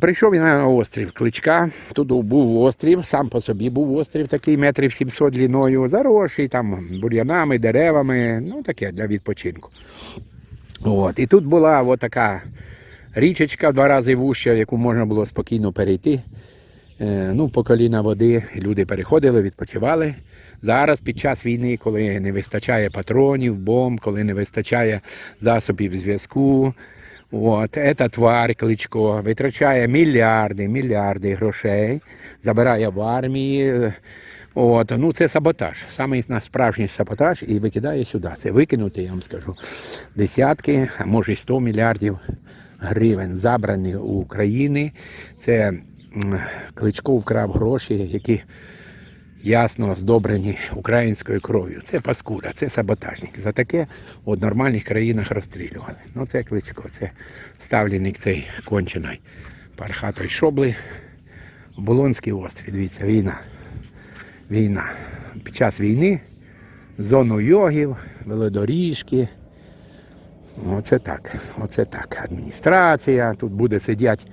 Прийшов він на острів Кличка. Тут був острів, сам по собі був острів, такий метрів 700 длиною, заросший там бур'янами, деревами, ну таке для відпочинку. От. І тут була така річечка два рази вуща, в яку можна було спокійно перейти. Е, ну, по коліна води люди переходили, відпочивали. Зараз під час війни, коли не вистачає патронів, бомб, коли не вистачає засобів зв'язку, от, ця тварь кличко витрачає мільярди, мільярди грошей, забирає в армії. е, От, ну це саботаж, саме справжній саботаж і викидає сюди. Це викинути, я вам скажу, десятки, а може й 100 мільярдів гривень забрані у України. Це Кличко вкрав гроші, які ясно здобрені українською кров'ю. Це паскуда, це саботажник. За таке в нормальних країнах розстрілювали. Ну це Кличко, це ставленник цей кончений пархатої шобли. Болонський острів, дивіться, війна. Війна. Під час війни зону йогів, велодоріжки. Оце так. Оце так. Адміністрація. Тут буде сидять.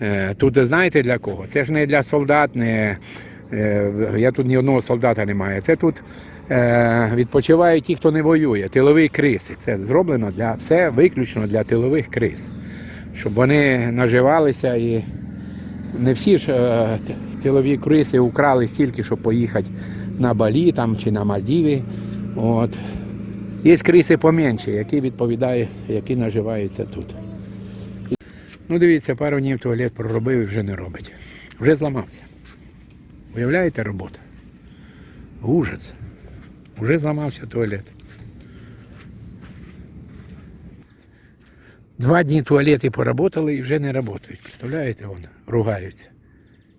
Е, Тут знаєте для кого? Це ж не для солдат, не, я тут ні одного солдата немає. Це тут е, відпочивають ті, хто не воює, тилові криси. Це зроблено для все виключно для тилових крис. Щоб вони наживалися і не всі ж е, тилові криси украли стільки, щоб поїхати на Балі там, чи на Мальдіви. От. Є криси поменші, які відповідають, які наживаються тут. Ну, дивіться, пару днів туалет проробив і вже не робить. Вже зламався. Уявляєте робота? Ужас. Вже зламався туалет. Два дні туалети поработали і вже не працюють. Представляєте, вон, ругаються.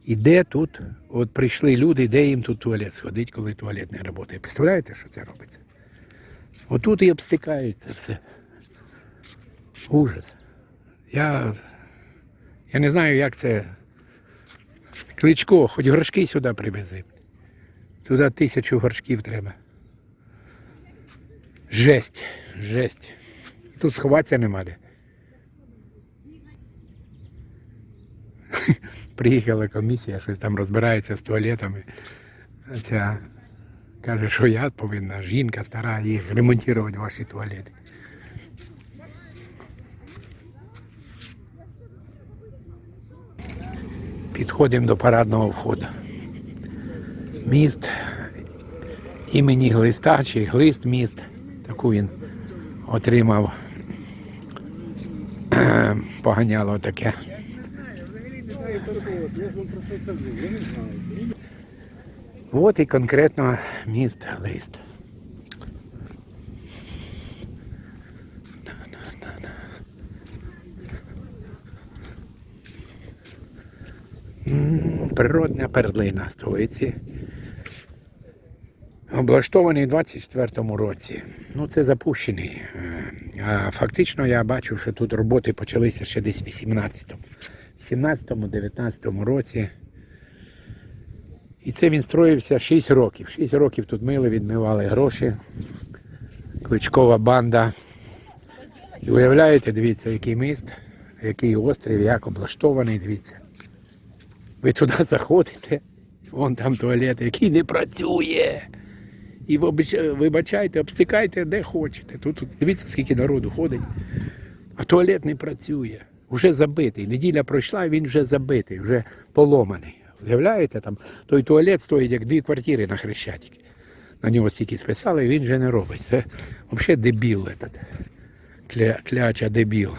І де тут, от прийшли люди, де їм тут туалет сходить, коли туалет не працює. Представляєте, що це робиться? Отут і обстикаються все. Ужас. Я, я не знаю, як це. Кличко, хоч горшки сюди привези. Туди тисячу горшків треба. Жесть, жесть. Тут сховатися нема де. Приїхала комісія, щось там розбирається з туалетами. Ця каже, що я повинна, жінка стара, їх ремонтувати ваші туалети. Підходимо до парадного входу. Міст імені Глиста чи Глист міст. Таку він отримав. Поганяло таке. От і конкретно міст Глист. Природна перлина столиці. Облаштований у 24-му році. Ну, це запущений. Е, А фактично я бачу, що тут роботи почалися ще десь в 18-му. 18-му, 19-му році. І це він строївся 6 років. 6 років тут мили, відмивали гроші. Кличкова банда. І уявляєте, дивіться, який міст, який острів, як облаштований, дивіться. Ви туди заходите, вон там туалет, який не працює. І вибачайте, обстикайте де хочете. Тут, тут дивіться, скільки народу ходить. А туалет не працює. Вже забитий. Неділя пройшла, він вже забитий, вже поломаний. Уявляєте, там той туалет стоїть як дві квартири на Хрещатик. На нього стільки списали, він вже не робить. Це взагалі дебіл этот. Кля, кляча дебіл.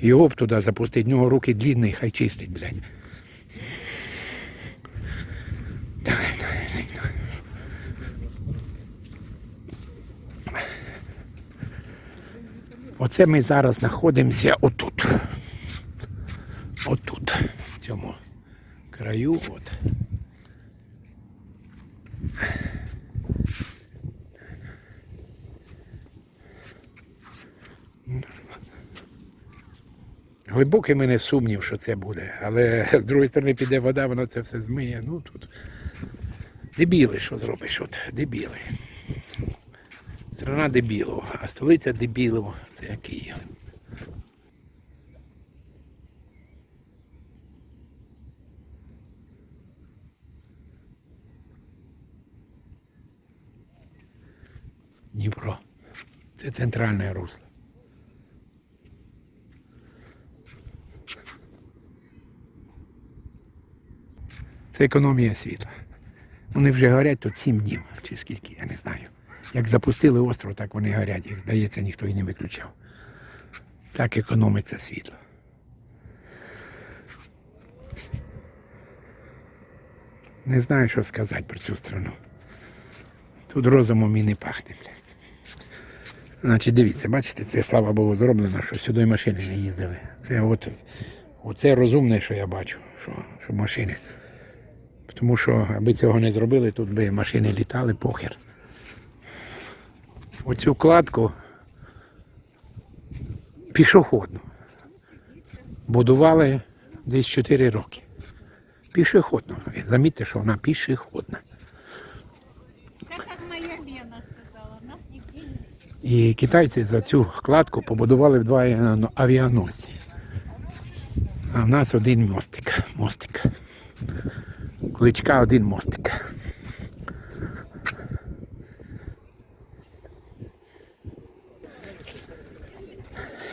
Його б туди запустити, в нього руки длинні, хай чистить, блядь. Давай, давай, давай. Оце ми зараз знаходимося отут. Отут, в цьому краю. От. Глибокий мене сумнів, що це буде. Але з другої сторони піде вода, воно це все змиє. Ну тут Дебіли, що зробиш? От дебіли. Страна дебілого, а столиця дебілого це як Київ. Дніпро. Це центральне русло. Це економія світла. Вони вже горять тут 7 днів, чи скільки, я не знаю. Як запустили остров, так вони горять. Їх, здається, ніхто і не виключав. Так економиться світло. Не знаю, що сказати про цю страну. Тут розумом і не пахне. Значить, дивіться, бачите, це слава Богу зроблено, що сюди машини не їздили. Це от, оце розумне, що я бачу, що, що машини. Тому що аби цього не зробили, тут би машини літали похер. Оцю кладку пішохідну будували десь 4 роки. Пішохідну. Замітьте, що вона пішохідна. Так как моя Лена сказала, нас нигде нет. І китайці за цю кладку побудували два авіаносці. А в нас один мостик. мостик. Кличка один мостик.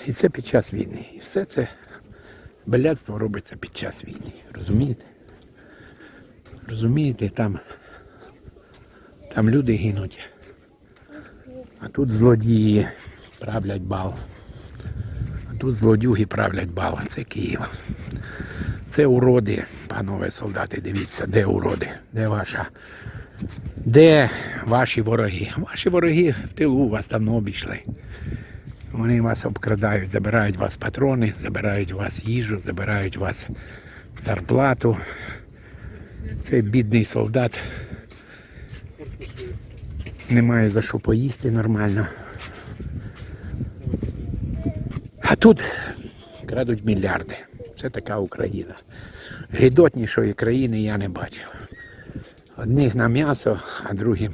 І це під час війни. І все це блядство робиться під час війни. Розумієте? Розумієте, там, там люди гинуть. А тут злодії правлять бал. А тут злодюги правлять бал. Це Київ. Це уроди, панове солдати, дивіться, де уроди, де ваша. Де ваші вороги? Ваші вороги в тилу вас давно обійшли. Вони вас обкрадають, забирають вас патрони, забирають вас їжу, забирають вас зарплату. Цей бідний солдат немає за що поїсти нормально. А тут крадуть мільярди. Це така Україна. Гидотнішої країни я не бачив. Одних на м'ясо, а другим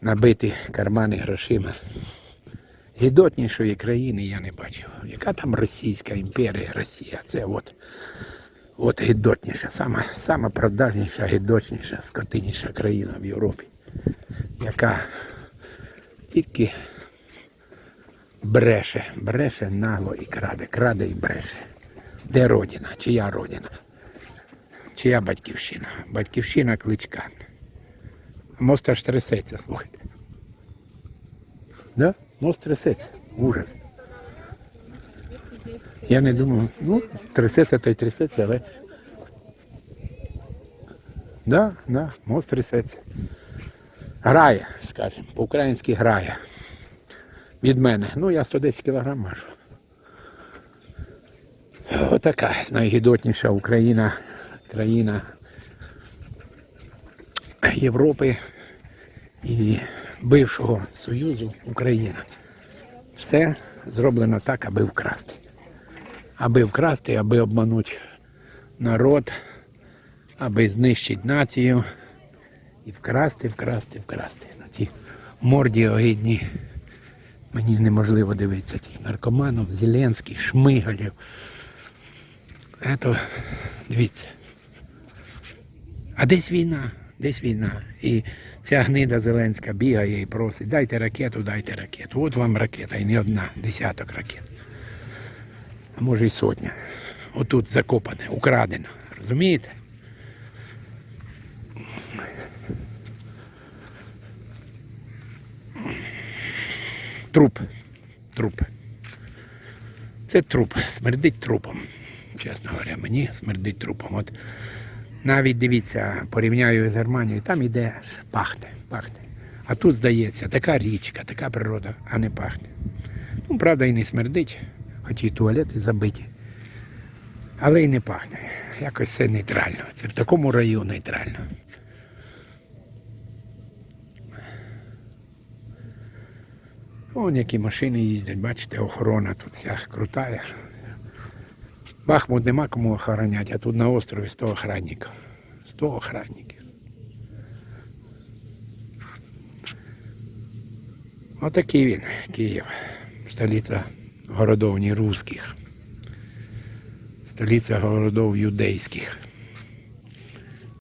набити кармани грошима. Гідотнішої країни я не бачив. Яка там Російська імперія, Росія? Це от, от гідотніша, сама, сама продажніша, гідотніша, скотиніша країна в Європі яка тільки бреше, бреше нагло і краде, краде і бреше. Де родина? Чия родина? Чия батьківщина? Батьківщина кличка. Мост аж трясеться, слухайте. Да? Мост трясеться. Ужас. Я не думав, ну, трясеться та й трясеться, але. Да, да, мост трясеться. Грає, скажімо, по-українськи грає. Від мене. Ну, я 110 кілограм мажу. Отака найгідотніша Україна, країна Європи і бившого Союзу Україна. Все зроблено так, аби вкрасти. Аби вкрасти, аби обманути народ, аби знищити націю. І вкрасти, вкрасти, вкрасти. На ці морді огидні. Мені неможливо дивитися цих наркоманів, Зеленських, Шмигалів. Ето, дивіться. А десь війна, десь війна. І ця гнида Зеленська бігає і просить, дайте ракету, дайте ракету. От вам ракета, і не одна, десяток ракет. А може й сотня. Отут закопане, украдено. Розумієте? Труп. Труп. Це труп. Смердить трупом. Чесно говоря, мені смердить трупом. От навіть дивіться, порівняю з Германією, там іде пахне, пахне. А тут, здається, така річка, така природа, а не пахне. Ну, правда, і не смердить, хоч і туалети забиті. Але і не пахне. Якось це нейтрально. Це в такому раю нейтрально. Вон які машини їздять, бачите, охорона тут вся крутая. Бахмут нема кому охороняти, а тут на острові 100 охранників. 100 охранників. Отакий він, Київ. Столиця городов не русських. Столиця городов юдейських.